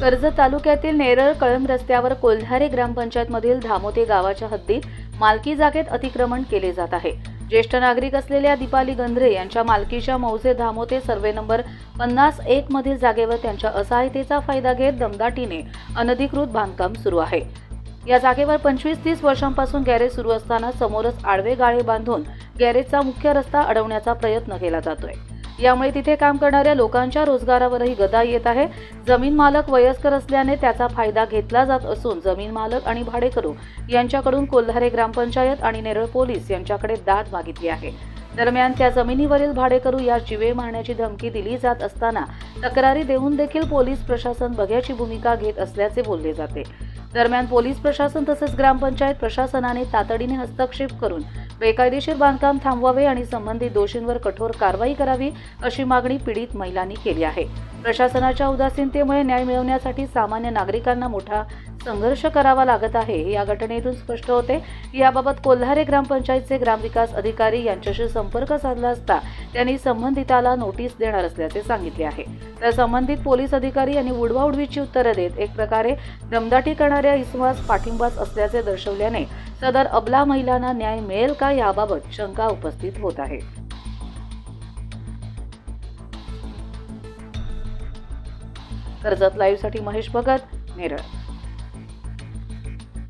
कर्जत तालुक्यातील नेरळ कळंब रस्त्यावर कोल्हारे ग्रामपंचायतमधील धामोते गावाच्या हद्दीत मालकी जागेत अतिक्रमण केले जात आहे. ज्येष्ठ नागरिक असलेल्या दीपाली गंधरे यांच्या मालकीच्या मौजे धामोते सर्वे नंबर पन्नास एक मधील जागेवर त्यांच्या असहायतेचा फायदा घेत दमदाटीने अनधिकृत बांधकाम सुरू आहे. या जागेवर पंचवीस तीस वर्षांपासून गॅरेज सुरू असताना समोरच आडवे गाळे बांधून गॅरेजचा मुख्य रस्ता अडवण्याचा प्रयत्न केला जातोय. यामुळे तिथे काम करणाऱ्या लोकांच्या रोजगारावरही गदा येत आहे. जमीन मालक वयस्कर असल्याने त्याचा फायदा घेतला जात असून जमीन मालक आणि भाडेकरू यांच्याकडून कोल्हारे ग्रामपंचायत आणि नेरळ पोलीस यांच्याकडे दाद मागितली आहे. दरम्यान त्या जमिनीवरील भाडेकरू या जिवे मारण्याची धमकी दिली जात असताना तक्रारी देऊन देखील पोलीस प्रशासन बघ्याची भूमिका घेत असल्याचे बोलले जाते. दरम्यान पोलीस प्रशासन तसेच ग्रामपंचायत प्रशासनाने तातडीने हस्तक्षेप करून बेकायदेशीर बांधकाम थांबवावे आणि संबंधित दोषींवर कठोर कारवाई करावी अशी मागणी पीडित महिलांनी केली आहे. प्रशासनाच्या उदासीनतेमुळे न्याय मिळवण्यासाठी सामान्य नागरिकांना मोठा संघर्ष करावा लागत आहे. या घटनेतून स्पष्ट होते याबाबत कोल्हारे ग्रामपंचायतचे ग्रामविकास अधिकारी यांच्याशी संपर्क साधला असता त्यांनी संबंधिताला नोटीस देणार असल्याचे सांगितले आहे. तर संबंधित पोलीस अधिकारी यांनी उडवाउडवीची उत्तरं देत एक प्रकारे दमदाटी करणाऱ्या इसमास पाठिंबाच असल्याचे दर्शवल्याने सदर अबला महिलांना न्याय मिळेल का याबाबत शंका उपस्थित होत आहे. कर्जत लाईव्हसाठी महेश भगत नेरळ.